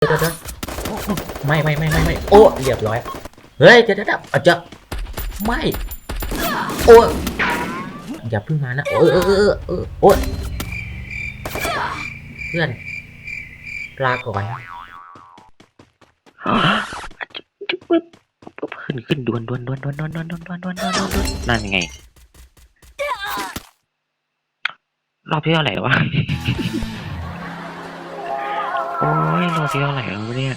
เดี๋ยวเดี๋ยวไม่ไม่ไม่ไม่ไม่โอ้เรียบร้อย เฮ้ยเดี๋ยวเดี๋ยวเอาจจะไม่โอ้อย่าพิ่งมานะเออเออเออเออโอ้เพื่อนลาก่อนปึ๊บปึ๊บขึ้นขึ้นดวนดวนดวนดวนดวนดวนดวนดวนดวนดวนดวนดวนนั่นไง รอบที่เท่าไหร่วะ โอ้ยรอบที่เท่าไหร่แล้ววะเนี่ย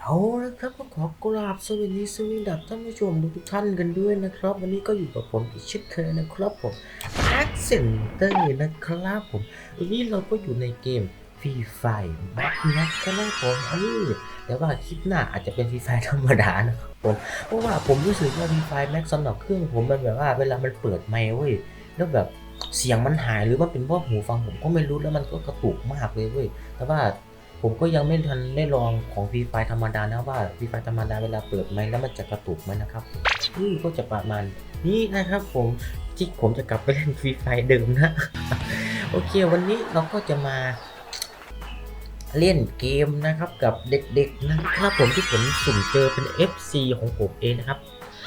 เอาละครับก็ขอกราบสวัสดีสวีดับท่านผู้ชมทุกท่านกันด้วยนะครับ วันนี้ก็อยู่กับผมอีกเช่นเคยนะครับผม Accenter นะครับผมวันนี้เราก็อยู่ในเกม Free Fire Max นะครับผมเออ แต่ว่าคลิปหน้าอาจจะเป็น Free Fire ธรรมดานะครับผมเพราะว่าผมรู้สึกว่า Free Fire Max สำหรับเครื่องผมมันแบบว่าเวลามันเปิดไมค์เว้ยแล้วแบบเสียงมันหายหรือว่าเป็นเพราะหูฟังผมก็ไม่รู้แล้วมันก็กระตุกมากเลยเว้ยแต่ว่าผมก็ยังไม่ทันได้ลองของฟรีไฟธรรมดานะว่าฟรีไฟธรรมดาเวลาเปิดไมค์แล้วมันจะกระตุกไหมนะครับนี่ก็จะประมาณนี้นะครับผมที่ผมจะกลับไปเล่นฟรีไฟเดิมนะ โอเค วันนี้เราก็จะมา เล่นเกมนะครับกับเด็กๆนะครับผมที่ผมสุ่มเจอเป็น FC ของผมเองนะครับ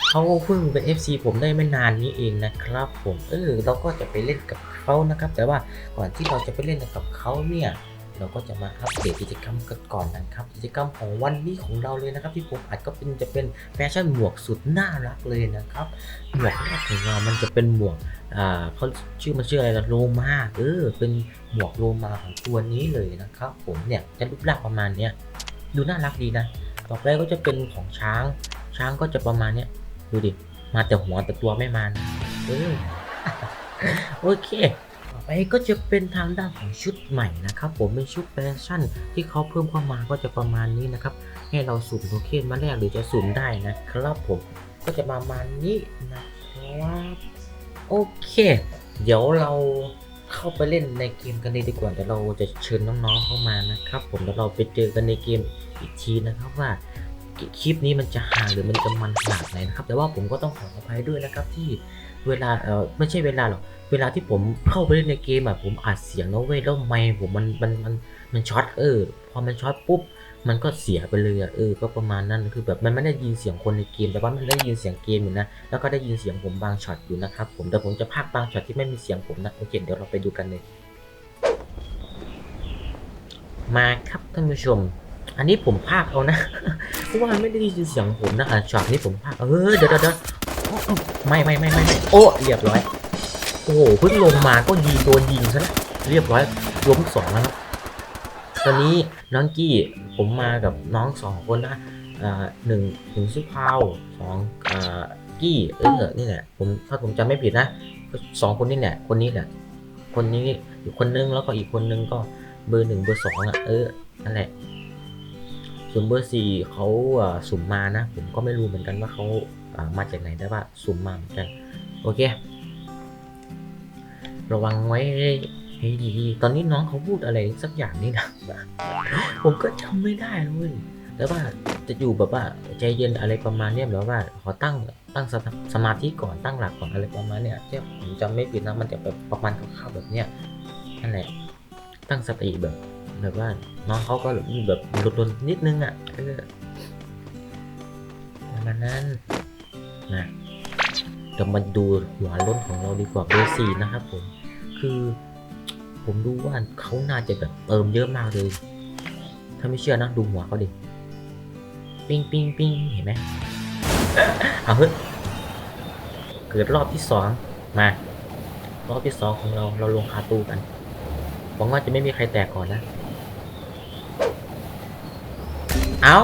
เขาเพิ่งเป็น FC ผมได้ไม่นานนี้เองนะครับผมเออเราก็จะไปเล่นกับเขานะครับ แต่ว่าก่อนที่เราจะไปเล่นกับเขาเนี่ย เราก็จะมาอัปเดตกิจกรรมกันก่อนนะครับ กิจกรรมของวันนี้ของเราเลยนะครับ ที่ผมอัดก็เป็นจะเป็นแฟชั่นหมวกสุดน่ารักเลยนะครับหมวกแรกของเรามันจะเป็นหมวกอ่าเขาชื่อมันชื่ออะไรล่ะโลมาเออเป็นหมวกโลมาของตัวนี้เลยนะครับ ผมเนี่ยจะรูปร่างประมาณเนี้ยดูน่ารักดีนะต่อไปก็จะเป็นของช้าง ช้างก็จะประมาณเนี้ยดูดิมาแต่หัวแต่ตัวไม่มานะเออโอเค ไปก็จะเป็นทางด้านของชุดใหม่นะครับ ผมเป็นชุดแฟชั่นที่เขาเพิ่มเข้ามาก็จะประมาณนี้นะครับ ให้เราสุ่มโทเค็นมาแลกหรือจะสุ่มได้นะครับผมก็จะประมาณนี้นะครับโอเค เดี๋ยวเราเข้าไปเล่นในเกมกันเลยดีกว่าเดี๋ยวเราจะเชิญน้องๆเข้ามานะครับ ผมเดี๋ยวเราไปเจอกันในเกมอีกทีนะครับว่าคลิปนี้มันจะห่างหรือมันจะมันขนาดไหนนะครับ แต่ว่าผมก็ต้องขออภัยด้วยนะครับที่ เวลาเออไม่ใช่เวลาหรอก เวลาที่ผมเข้าไปเล่นในเกมอะผมอัดเสียงนะเว้ยแล้วไมค์ผมมันมันมันมันช็อตเออพอมันช็อตปุ๊บมันก็เสียไปเลยอะเออ ก็ประมาณนั้นคือแบบมันไม่ได้ยินเสียงคนในเกม แต่ว่ามันได้ยินเสียงเกมอยู่นะแล้วก็ได้ยินเสียงผมบางช็อตอยู่นะครับผมแต่ผมจะพากบางช็อตที่ไม่มีเสียงผมนะโอเคเดี๋ยวเราไปดูกันเลยมาครับท่านผู้ชม อันนี้ผมพากเอานะเพราะว่าไม่ได้ยินเสียงผมนะอะช็อตนี้ผมพากเออเดี๋ยวเดี๋ยวเดี๋ยวโอ้โอ้ ไม่ไม่ไม่ไม่ไม่โอ้เรียบร้อย โอ้โหเพิ่งลงมาก็ยิงโดนยิงซะแล้วเรียบร้อยล้มสองแล้วครับตอนนี้น้องกี้ผมมากับน้องสองคนนะอ่าหนึ่งหนึ่งชื่อพาสองกี้เออนี่แหละผมถ้าผมจำไม่ผิดนะสองคนนี่แหละคนนี้แหละคนนี้อีกคนนึงแล้วก็อีกคนนึงก็เบอร์หนึ่งเบอร์สองอะเออนั่นแหละส่วนเบอร์สี่เขาสุ่มมานะ ผมก็ไม่รู้เหมือนกันว่าเขา มาจากไหนแต่ว่าสุ่มมาเหมือนกันโอเค ระวังไว้ให้ดีตอนนี้น้องเขาพูดอะไรสักอย่างนี่นะผมก็จำไม่ได้เลยแต่ว่าจะอยู่แบบว่าใจเย็นอะไรประมาณเนี้ยแบบว่าขอตั้งตั้งสมาสมาธิก่อนตั้งหลักก่อนอะไรประมาณเนี้ยที่ผมจำไม่ผิดนะมันจะแบบประมาณคร่าวๆแบบเนี้ยนั่นแหละตั้งสติแบบแบบว่าน้องเขาก็แบบลดๆนิดนึงอะประมาณนั้น นะเดี๋ยวมาดูหัวล้นของเราดีกว่าเบอร์สี่นะครับผม คือผมดูว่าเขาน่าจะแบบเติมเยอะมากเลย ถ้าไม่เชื่อนะดูหัวเขาดิ ปิ้งปิ้งปิ้งเห็นไหมเอาเฮ้ยเกิดรอบที่สองมารอบที่สองของเราเราลงคาตูกันหวังว่าจะไม่มีใครแตกก่อนนะ เอา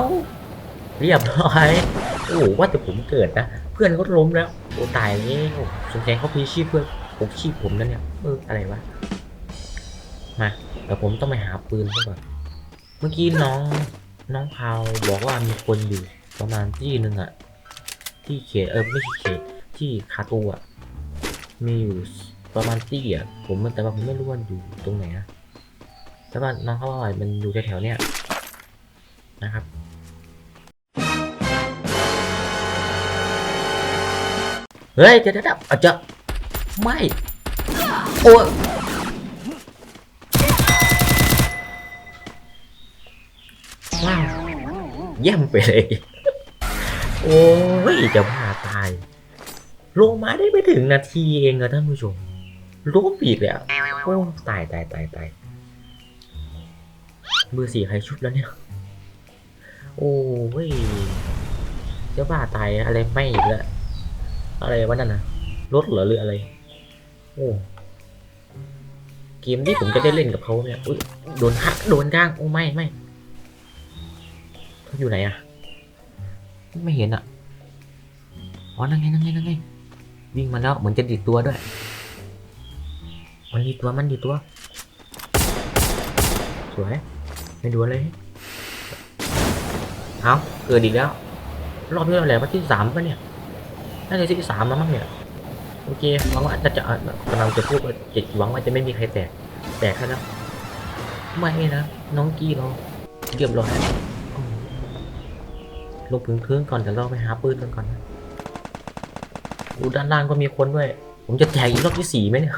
เรียบร้อย โอ้โหว่าแต่ผมเกิดนะ เพื่อนก็ล้มแล้วโอ้ตายแล้วสงสัยเขาพีชีพเพื่อนผมชีพผมนั่นเนี่ยเอออะไรวะมาเดี๋ยวผมต้องไปหาปืนก่อนเมื่อกี้น้องน้องพาวบอกว่ามีคนอยู่ประมาณที่หนึ่งอะที่เขตเออไม่ใช่เขตที่คาตูอะมีอยู่ประมาณที่อะผมแต่ว่าผมไม่รู้ว่าอยู่ตรงไหนนะแต่ว่าน้องเขาว่ามันอยู่แถวๆเนี้ยนะครับ เฮ้ยเดี๋ยวเดี๋ยวเอาจจะไม่โอ้ยว้าวเยี่ยมไปเลย โอ้ยจะบ้าตายลงมาได้ไม่ถึงนาทีเองอะท่านผู้ชมล้มอีกแล้วโอ้ตายตายตายตายเบอร์สี่ใครชุบแล้วเนี่ย โอ้ยจะบ้าตายอะไรไม่อีกแล้ว อะไรวะนั่นนะรถเหรอหรืออะไร โอ้เกมที่ผมจะได้เล่นกับเขาเนี่ยอุ๊ยโดนหักโดนก้างโอ้ไม่ไม่เขาอยู่ไหนอะไม่เห็นอะอ๋อนั่งไงนั่งไงนั่งไงวิ่งมาแล้วเหมือนจะดีดตัวด้วย มันดีตัวมันดีตัว สวยไม่ดูเลยเอาเกิดอีกแล้ว รอบที่เท่าไหร่วันที่สามปะเนี่ย น่าจะที่สามแล้วมั้งเนี่ยโอเคหวังว่าจะจะกำลังจะพูดว่าจะหวังว่าจะไม่มีใครแตกแตกแล้วนไม่นะน้องกี้เราเรียบร้อยลงพื้นพื้นก่อนเดี๋ยวเราไปหาปืนกันก่อนนะดูด้านล่างก็มีคนด้วย ผมจะแตกอีกรอบที่สี่ไหมเนี่ย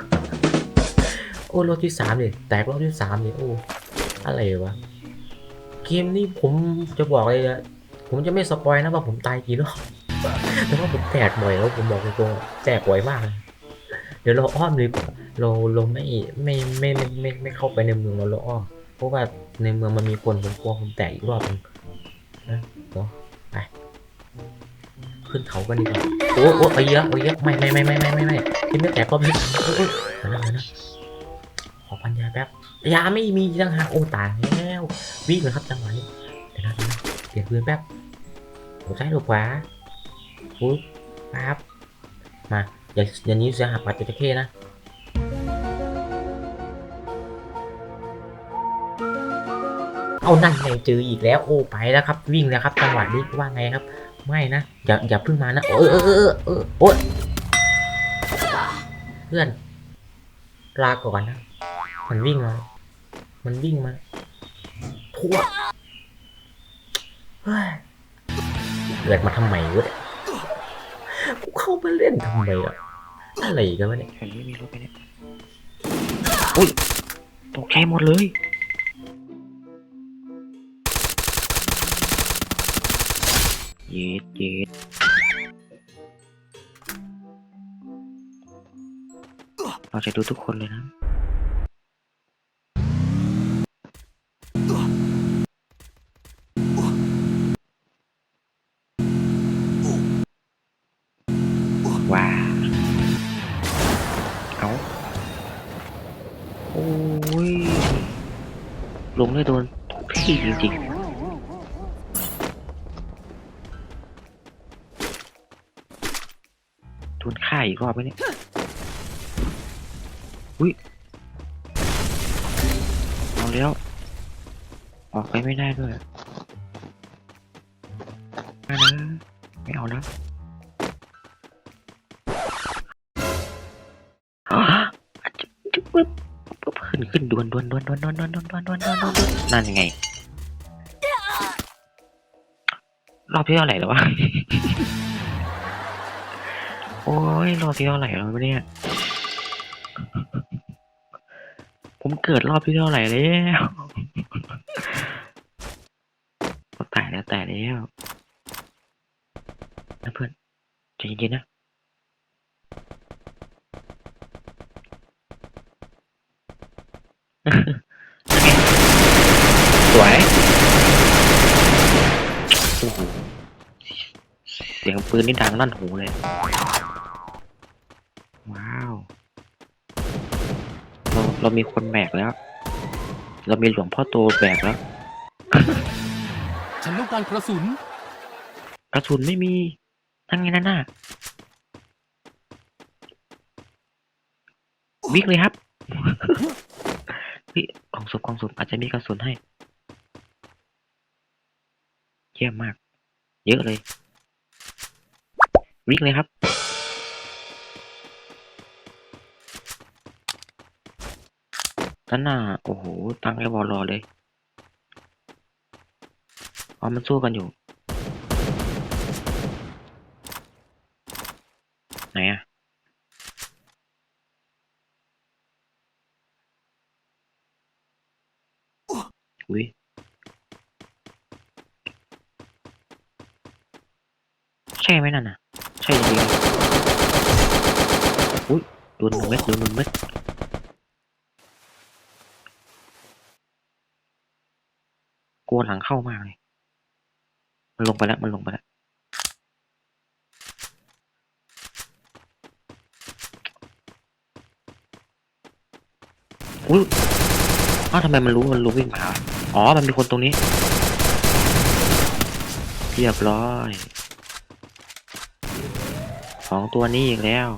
โอ้รอบที่สามเลยแตกรอบที่สามเลยโอ้อะไรวะเกมนี้ผมจะบอกเลยนะผมจะไม่สปอยนะว่าผมตายกี่รอบ แต่ว่าผมแตกบ่อยแล้วผมบอกตรงๆแตกบ่อยมากเลยเดี๋ยวเราอ้อมเลยเราเราไม่ไม่ไม่ไม่ไม่ไม่เข้าไปในเมืองเราเราอ้อมเพราะว่าในเมืองมันมีคนผมกลัวผมแตกอีกรอบนึงนะเนาะไปขึ้นเขากันดีกว่าโอ้โอ้ไปเยอะไปเยอะไม่ไม่ไม่ไม่ไม่ไม่ไม่ที่ไม่แตกรอบนี้โอ้โอ้เดี๋ยนะเดี๋ยวนะขอพันยาแป๊บยาไม่มีจังหาโอ้ตายแล้ววิ่งเลยครับจังหวะนี้เดี๋ยวนะเดี๋ยวเปลี่ยนปืนแป๊บหัวใจหรือขวา ปุ๊บปั๊บมาอย่าอย่านี้เสียหาปัดจระเข้นะเอานั่นไงเจออีกแล้วโอ้ไปแล้วครับ วิ่งแล้วครับจังหวะนี้ว่าไงครับ ไม่นะอย่าอย่าเพิ่งมานะเออเออเออเออโอ้ยเพื่อนลาก่อนนะมันวิ่งมา มันวิ่งมาทั่วเฮ้ยเกิดมาทำไมวะ มาเล่นทำไมอะอะไรกันวะเนี่ยแถวนี้มีรถไปเนี่ยอุ้ยตกใจหมดเลย เย็ดเย็ดเราจะดูทุกคนเลยนะ ว้าเอาโอ้ย ลงได้โดนทุกที่จริงๆโดนฆ่าอีกรอบไหมเนี่ยอุ้ย เอาแล้ว ออกไปไม่ได้ด้วยไม่นะไม่เอาแล้ว ปึ๊บปึ๊บขึ้นขึ้นดวนดวนดวนดวนดวนดวนดวนดวนดวนดวนดวนนั่นไง รอบที่เท่าไหร่แล้ววะ โอ้ยรอบที่เท่าไหร่แล้ววะเนี่ย ผมเกิดรอบที่เท่าไหร่แล้วตายแล้วตายแล้วนะเพื่อนใจเย็นๆนะ สวยโอ้โหเสียงปืนนี่ดังลั่นหูเลย ว้าว เราเรามีคนแบกแล้ว เรามีหลวงพ่อโตแบกแล้ว ฉันต้องการกระสุน กระสุนไม่มีทั้งไงนั่นน่ะวิ่งเลยครับเฮ้ยกล่องศพกล่องศพอาจจะมีกระสุนให้เยี่ยมมาก เยอะเลย วิ่งเลยครับ นั่นน่ะ โอ้โห ตั้งไอ้วอลรอเลยอ๋อมันสู้กันอยู่ ไหนอะอุ้ย ใช่ไหมนั่นน่ะ ใช่จริงๆอุ้ยโดนหนึ่งเม็ดโดนหนึ่งเม็ดกลัวหลังเข้ามากเลยมันลงไปแล้ว มันลงไปแล้วอุ้ยอ้าวทำไมมันรู้มันรู้วิ่งมาอ๋อ มันมีคนตรงนี้ เรียบร้อย สองตัวนี้อีกแล้ว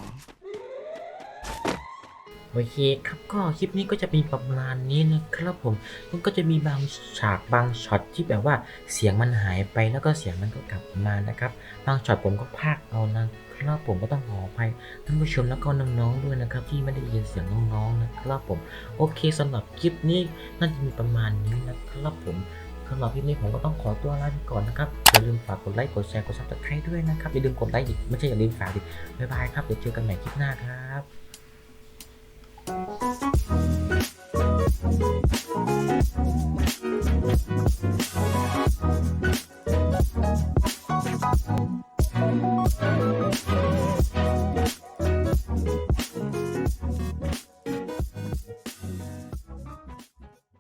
โอเคครับก็คลิปนี้ก็จะมีประมาณนี้นะครับผม มันก็จะมีบางฉากบางช็อตที่แบบว่าเสียงมันหายไปแล้วก็เสียงมันก็กลับมานะครับ บางช็อตผมก็พากเอานะครับผมก็ต้องขออภัยท่านผู้ชมแล้วก็น้องๆด้วยนะครับ ที่ไม่ได้ยินเสียงน้องๆนะครับผม โอเคสำหรับคลิปนี้น่าจะมีประมาณนี้นะครับผม สำหรับคลิปนี้ผมก็ต้องขอตัวลาไปก่อนนะครับ อย่าลืมฝากกดไลค์ กดแชร์ กดซับสไครต์ด้วยนะครับ อย่าลืมกดไลค์อีก ไม่ใช่อย่าลืมฝากดิบายบายครับ เดี๋ยวเจอกันใหม่คลิปหน้าครับ